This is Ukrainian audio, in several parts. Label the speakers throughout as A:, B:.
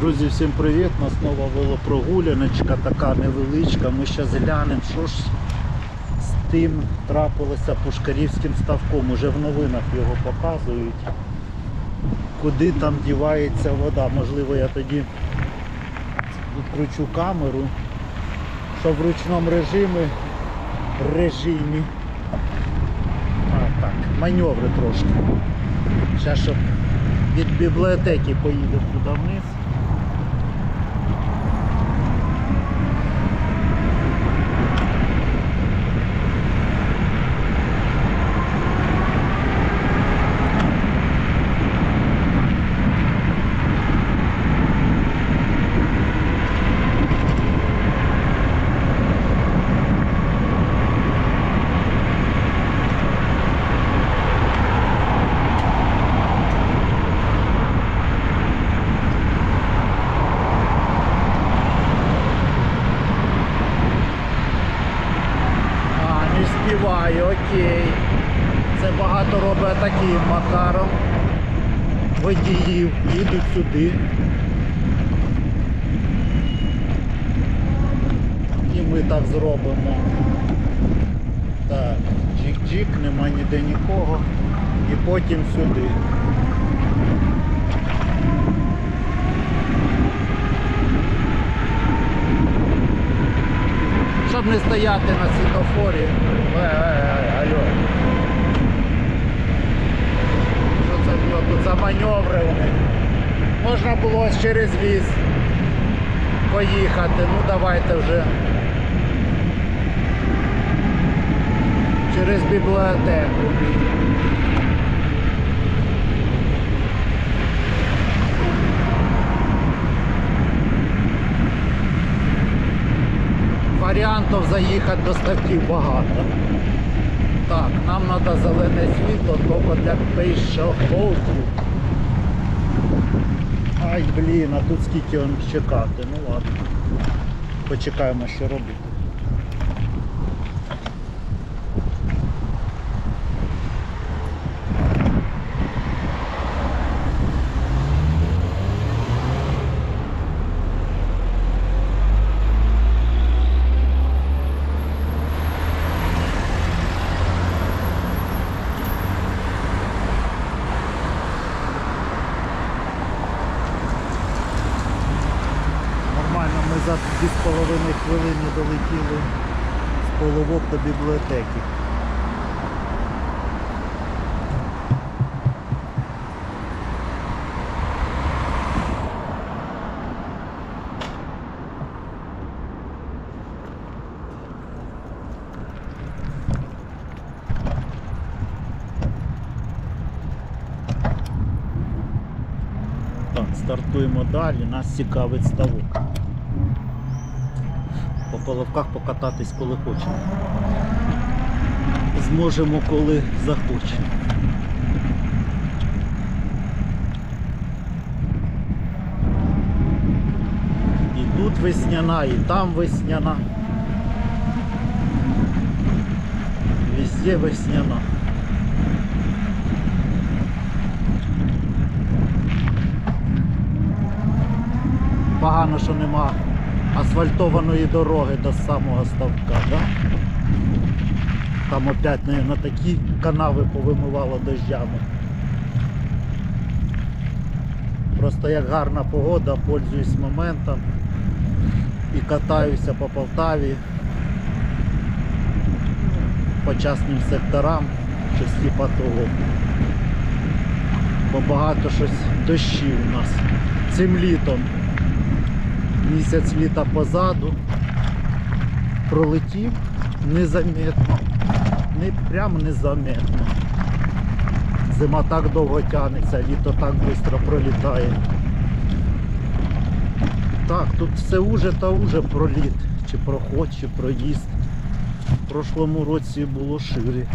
A: Друзі, всім привіт! У нас нова велопрогуляночка, така невеличка. Ми зараз глянемо, що ж з тим трапилося пушкарівським ставком. Уже в новинах його показують. Куди там дівається вода. Можливо, я тоді відкручу камеру, що в ручному режимі режимі. А, так, маневри трошки. Зараз щоб від бібліотеки поїдемо туди вниз. А, не співаю, окей. Це багато робить таким макаром. Водіїв їдуть сюди. І ми так зробимо. Так, джик-джик, нема ніде нікого. І потім сюди. Щоб не стояти на світофорі. Е, е, е, алло. Що це нього тут за маневри у? Можна було через ліс поїхати. Ну давайте вже. Через бібліотеку. Варіантів заїхати до ставків багато. Так, нам треба зелене світло тільки для пішоходів. Ай, блін, а тут скільки он чекати. Ну ладно. Почекаємо, що робити. За 2,5 хвилини долетіли з половок до бібліотеки. Стартуємо далі, нас цікавить ставок. По половках покататись коли хочемо. Зможемо, коли захочемо. І тут весняна, і там весняна. Везде весняна. Погано, що нема асфальтованої дороги до самого ставка, да? Там опять на такі канави повимивало дощами. Просто як гарна погода, пользуюсь моментом і катаюся по Полтаві по частним секторам, щось типа. Бо багато щось дощів у нас цим літом. Місяць літа позаду. Пролетів незаметно. Не прямо незаметно. Зима так довго тягнеться, літо так швидко пролітає. Так, тут все уже та уже проліт. Чи проход, чи проїзд. В прошлому році було шире.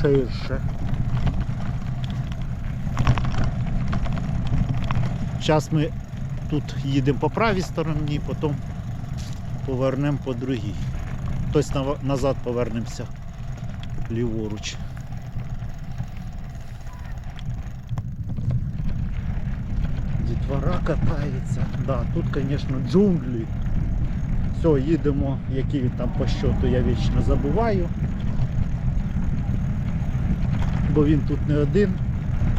A: Ширше. Зараз ми тут їдемо по правій стороні, потім повернемо по другій. Тобто назад повернемося ліворуч. Дітвора катається. Да, тут, звісно, джунглі. Все, їдемо, який він там по щоту, я вічно забуваю. Бо він тут не один.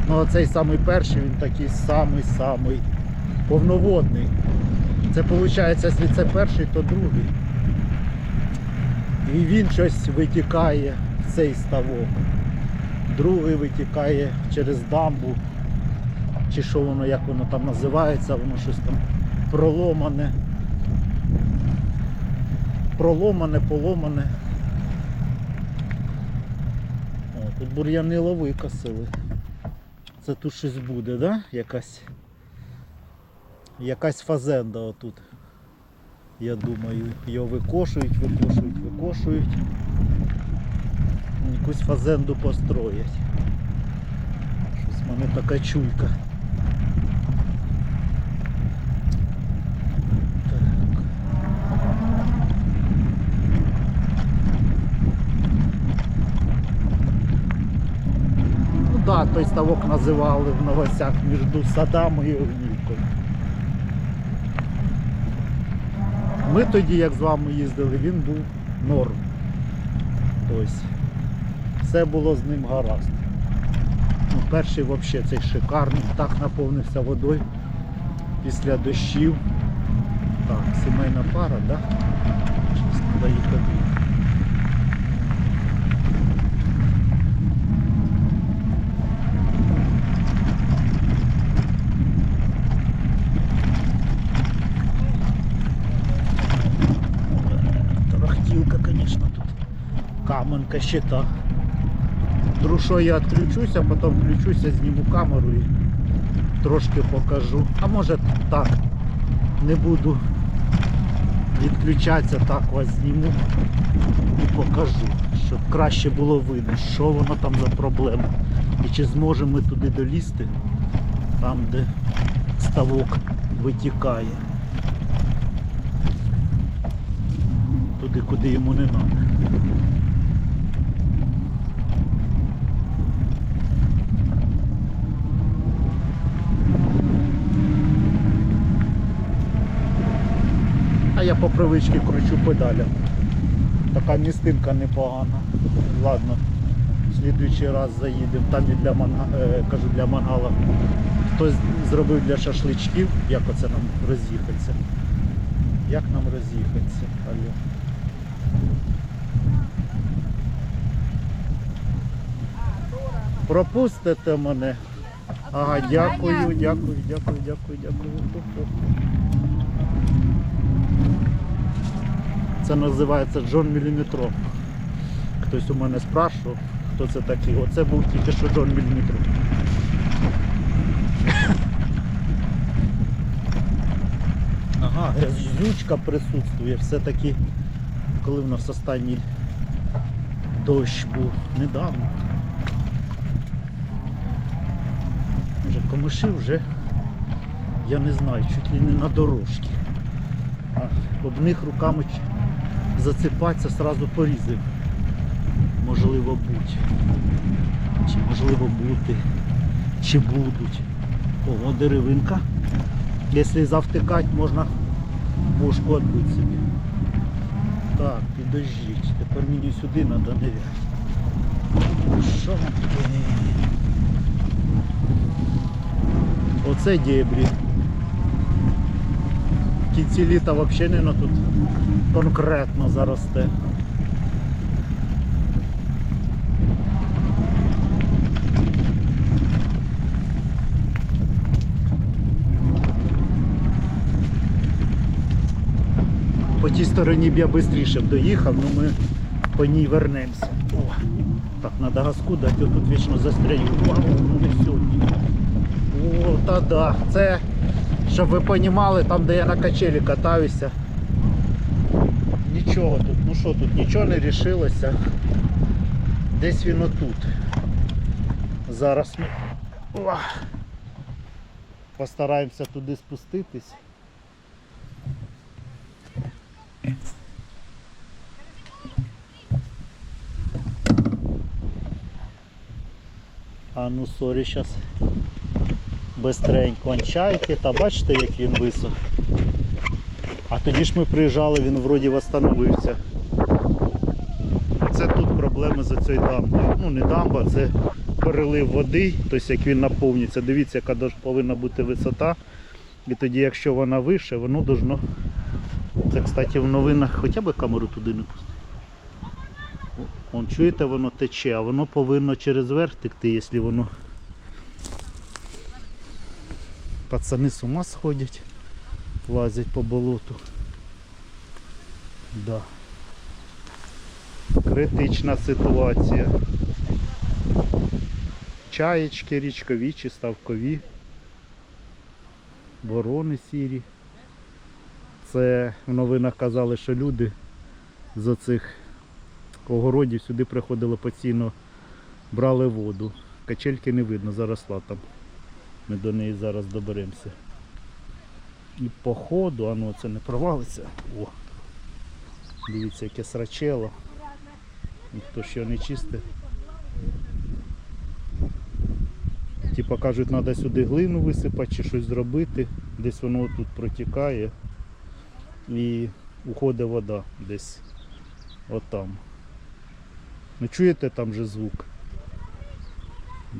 A: Ну оцей самий перший, він такий самий-самий повноводний. Це виходить, якщо це перший, то другий. І він щось витікає в цей ставок. Другий витікає через дамбу. Чи що воно, як воно там називається, воно щось там проломане. Проломане, поломане. О, тут бур'яни викосили. Це тут щось буде, да? Якась. Якась фазенда отут. Я думаю, його викошують, викошують, викошують. Якусь фазенду построять. Щось в мене така чуйка. Так. Ну той ставок називали в новостях між садами і Огнівкою. Ми тоді, як з вами їздили, він був норм. Тобто все було з ним гаразд. Ну, перший взагалі цей шикарний, так наповнився водою після дощів. Так, сімейна пара, да? Щось туди їхати. Тарахтілка, звісно, тут. Каменка щита. Друшо я відключусь, а потім включуся, зніму камеру і трошки покажу. А може так, не буду відключатися, так вас зніму і покажу, щоб краще було видно, що воно там за проблема. І чи зможемо ми туди долізти, там де ставок витікає. Туди, куди йому не треба. Я по привичці кручу педалям. Така містинка непогана. Ладно, в слідуючий раз заїдемо. Там і для мангала, кажу для мангала. Хтось зробив для шашличків, як оце нам роз'їхатися. Як нам роз'їхатися? Алло. Пропустите мене. Ага, дякую, дякую, дякую, дякую, дякую. Це називається Джон Міліметров. Хтось у мене спрашував, хто це такий. Оце був тільки що Джон Міліметров. Ага, грязючка присутствує. Все-таки, коли в нас останній дощ був недавно. Вже комиші вже, я не знаю, чуть ли не на дорожці. Об них руками зацепатися, сразу порізав. Можливо бути. Чи можливо бути. Чи будуть. Ого, деревинка. Якщо завтикати, можна бошку відбити собі. Так, підождіть. Тепер мені сюди треба, не Що? Оце дебрі. В кінці літа взагалі не на тут конкретно заросте. По тій стороні б я швидше доїхав, але ми по ній вернемося. О, так, треба газку дати, тут вічно застряю. Вау, ну не сьогодні. О, та да. Це, щоб ви розуміли, там де я на качелі катаюся. Нічого тут, ну що тут, нічого не рішилося. Десь він отут. Зараз ми постараємося туди спуститись. А ну сорі, зараз Бистренько. Он чайки, та бачите, як він висох. А тоді ж ми приїжджали, він вроді восстановився. Це тут проблеми за цією дамбою. Ну не дамба, це перелив води, тобто як він наповнюється. Дивіться, яка повинна бути висота. І тоді, якщо вона вище, воно должно. Це, кстати, в новинах хоча б камеру туди не пустити. Вон, чуєте, воно тече, а воно повинно через верх текти, якщо воно. Пацани з ума сходять, лазять по болоту. Да. Критична ситуація. Чаєчки річкові чи ставкові. Ворони сірі. Це в новинах казали, що люди з оцих огородів сюди приходили постійно, брали воду. Качельки не видно, заросла там. Ми до неї зараз доберемося. І по ходу, а ну це не провалиться. О! Дивіться, яке срачело. Ніхто ще не чистить. Типа кажуть, треба сюди глину висипати чи щось зробити. Десь воно тут протікає і уходить вода десь отам. Ну чуєте там же звук?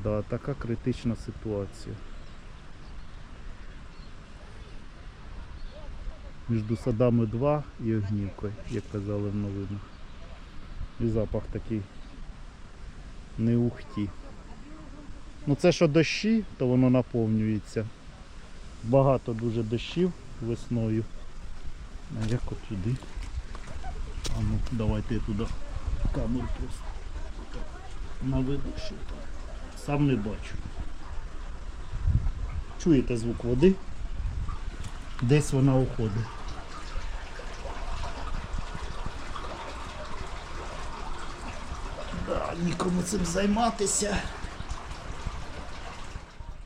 A: Да, така критична ситуація. Між садами 2 і огнівкою, як казали в новинах. І запах такий не ухті. Ну це що дощі, то воно наповнюється. Багато дуже дощів весною. А як от туди? А ну давайте я туди камеру просто так, наведу, що там. Сам не бачу. Чуєте звук води? Десь вона уходить. Да, нікому цим займатися.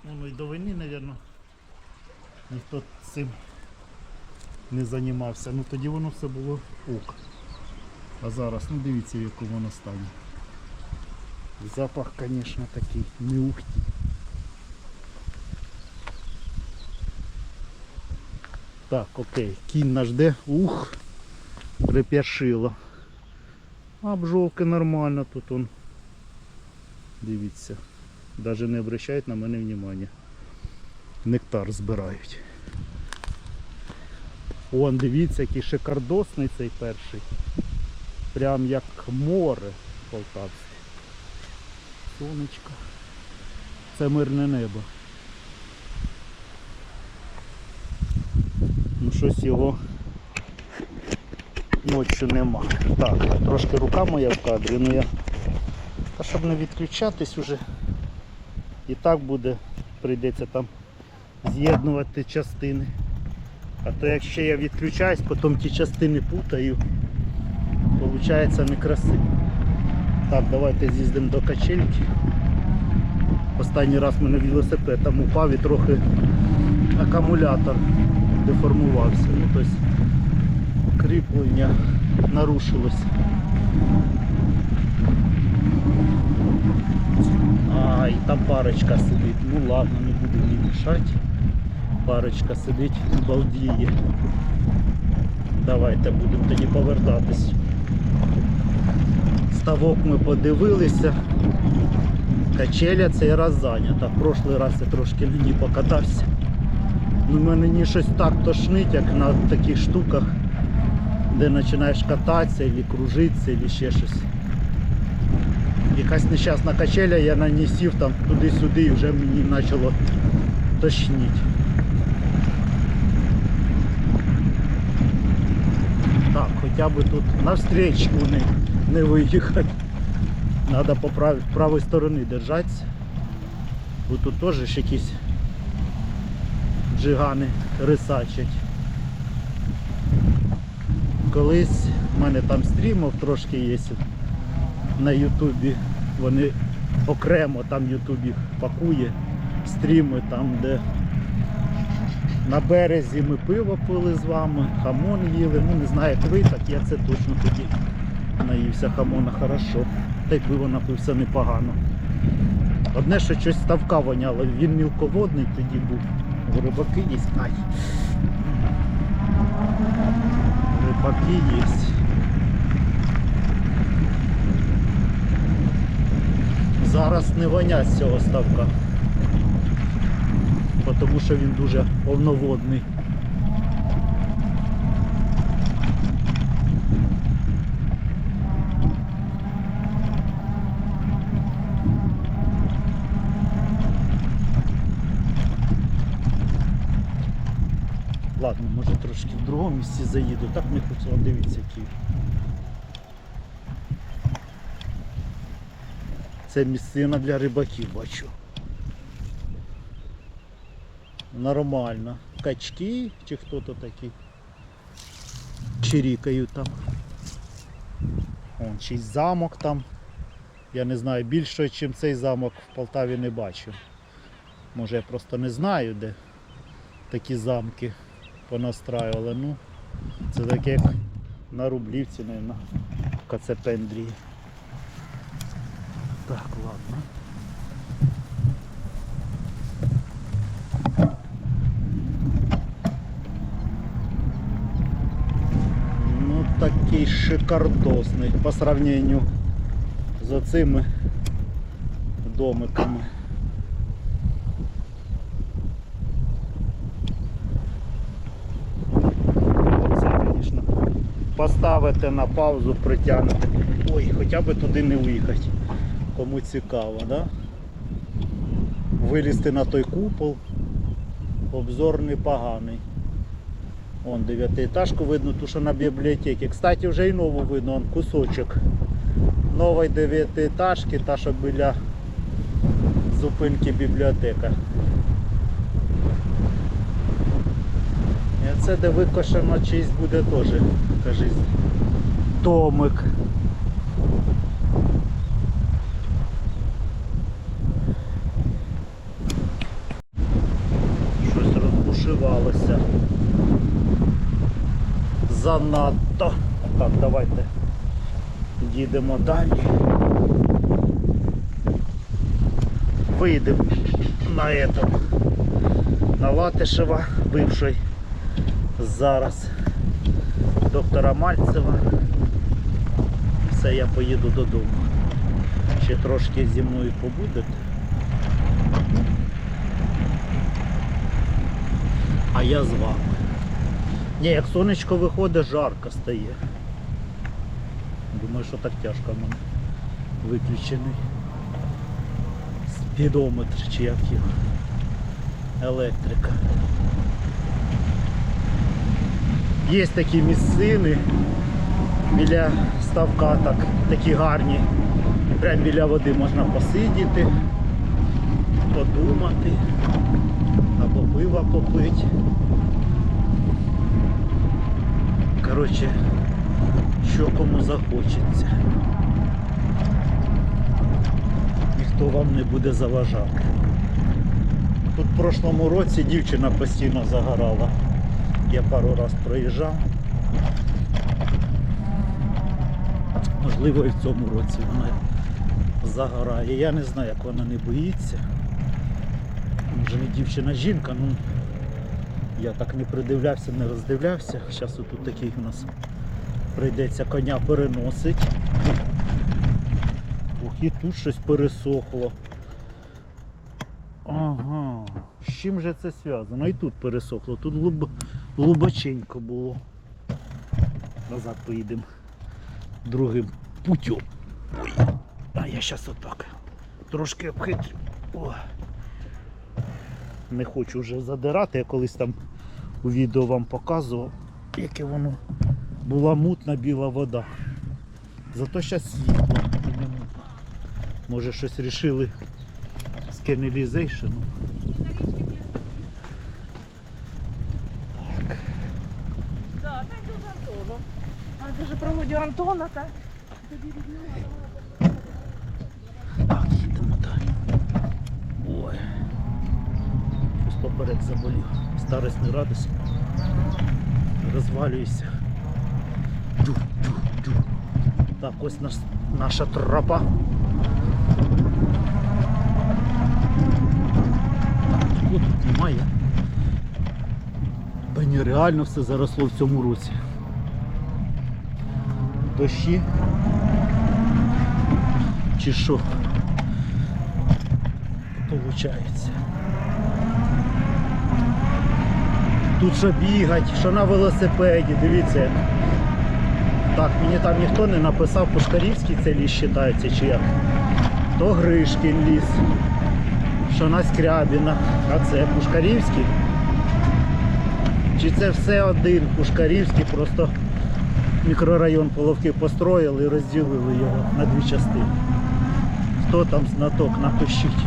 A: Воно й до війни, мабуть, ніхто цим не займався. Ну тоді воно все було ок. А зараз, ну дивіться, в якому воно стані. Запах, звісно, такий не ухті. Так, окей, кінь наш де. Ух, припершило. А бжолки нормально тут он. Дивіться. Даже не обращають на мене внимання. Нектар збирають. Вон, дивіться, який шикардосний цей перший. Прям як море полтавське. Сонечко. Це мирне небо. Ну щось його ночі нема. Так, трошки рука моя в кадрі, ну я. Та щоб не відключатись уже. І так буде, прийдеться там з'єднувати частини. А то якщо я відключаюсь, потім ті частини путаю, виходить некрасиво. Так, давайте з'їздимо до качельки. Останній раз мене велосипед там упав і трохи акумулятор деформувався. Ну, тобто кріплення нарушилось. А, і там парочка сидить. Ну ладно, не буду їй мішати. Парочка сидить, балдіє. Давайте будемо тоді повертатись. Ставок ми подивилися. Качеля цей раз зайнята. Прошлий раз я трошки на ній покатався. Ну, мене ні щось так тошнить, як на таких штуках, де починаєш кататися, або кружитися, або ще щось. Якась нещасна качеля, я на там туди-сюди і вже мені почало тошніть. Так, хоча б тут на встречку не, не виїхати. Треба по прав... правої сторони держатися. Бо тут теж якісь джигани рисачать. Колись в мене там стрімов трошки є на Ютубі. Вони окремо там Ютуб їх пакує стріми там, де на березі ми пиво пили з вами, хамон їли. Ну не знаю, як ви, так я це точно тоді наївся хамона хорошо. Та й пиво напився непогано. Одне, що щось ставка воняло, він мілководний тоді був. Рибаки є. Ай. Рибаки є. Зараз не вонять з цього ставка. Тому що він дуже повноводний. Ладно, може трошки в другому місці заїду. Так не хочу, О, дивіться який. Це місцина для рибаків бачу. Нормально. Качки чи хто то такі. Чирікають там. Вон чийсь замок там. Я не знаю більше, ніж цей замок в Полтаві не бачу. Може я просто не знаю, де такі замки понастраювали. Ну, це таке як на Рублівці, не на Кацепендрії. Так, ладно. Ну такий шикардосний по сравнению з оцими домиками. Поставити на паузу, притягнути. Ой, хоча б туди не уїхати. Кому цікаво, да? Вилізти на той купол. Обзор непоганий. Вон дев'ятиэтажку видно, ту, що на бібліотеці. Кстати, вже і нову видно, вон кусочок нової дев'ятиэтажки, та що біля зупинки бібліотека. І це де викошено чийсь буде теж, кажись, домик. Щось розбушувалося. Занадто. Так, давайте їдемо далі. Вийдемо на этом. На Латишева, бивший зараз доктора Мальцева. Все, я поїду додому. Ще трошки зі мною побудете. А я з вами. Ні, як сонечко виходить, жарко стає. Думаю, що так тяжко мене виключений. Спідометр чи як його. Електрика. Є такі місцини біля ставка, так, такі гарні. Прямо біля води можна посидіти, подумати або пива попити. Коротше, що кому захочеться. Ніхто вам не буде заважати. Тут в прошлому році дівчина постійно загорала. Я пару раз проїжджав. Можливо і в цьому році вона загорає. Я не знаю, як вона не боїться. Може не дівчина жінка, ну я так не придивлявся, не роздивлявся. Зараз тут такий у нас прийдеться коня переносить. Ух, і тут щось пересохло. Ага, з чим же це зв'язано? І тут пересохло, тут глиб... глибоченько було. Назад поїдемо другим путем. Ой. А я зараз отак. Трошки обхитрю. О. Не хочу вже задирати, я колись там у відео вам показував, яке воно була мутна біла вода. Зато зараз світло. Може щось рішили з каналізейшену.
B: Да, так дуже Антоном. А дуже проводю Антона, так?
A: Так, їдемо далі. Ой. Щось поперек заболів. Старость не радость. Розвалююся. Дю, дю, дю. Так, ось наш, наша тропа. нікого тут немає. Та ні, реально все заросло в цьому році. Дощі. Чи що? Получається. Тут що бігать, що на велосипеді, дивіться. Так, мені там ніхто не написав, Пушкарівський це ліс вважається чи як. То Гришкін ліс, що на Скрябіна, а це Пушкарівський. Чи це все один Пушкарівський, просто мікрорайон Половки построїли і розділили його на дві частини. Хто там знаток, напишіть.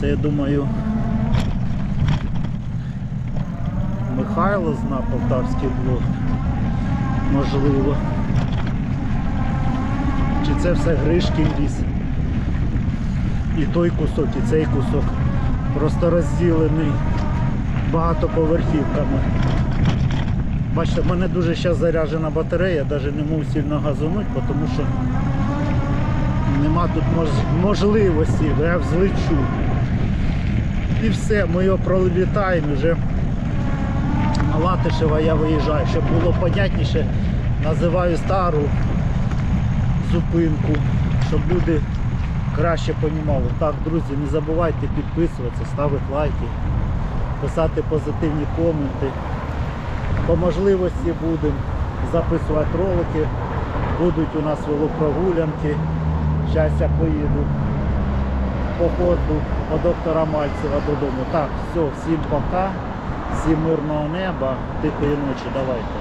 A: Це я думаю Михайло зна полтавський блог. Можливо. Чи це все Гришкін ліс? І той кусок, і цей кусок. Просто розділений багатоповерхівками. Бачите, в мене дуже зараз заряджена батарея, навіть не можу сильно газанути, тому що нема тут мож- можливості, я взлечу. І все, ми його пролітаємо вже Латишева я виїжджаю. Щоб було понятніше, називаю стару зупинку, щоб люди краще понімали. Так, друзі, не забувайте підписуватися, ставити лайки, писати позитивні коменти. По можливості будемо записувати ролики. Будуть у нас велопрогулянки. Зараз я поїду по ходу по доктора Мальцева додому. Так, все, всім пока, всім мирного неба, тихої ночі, давайте.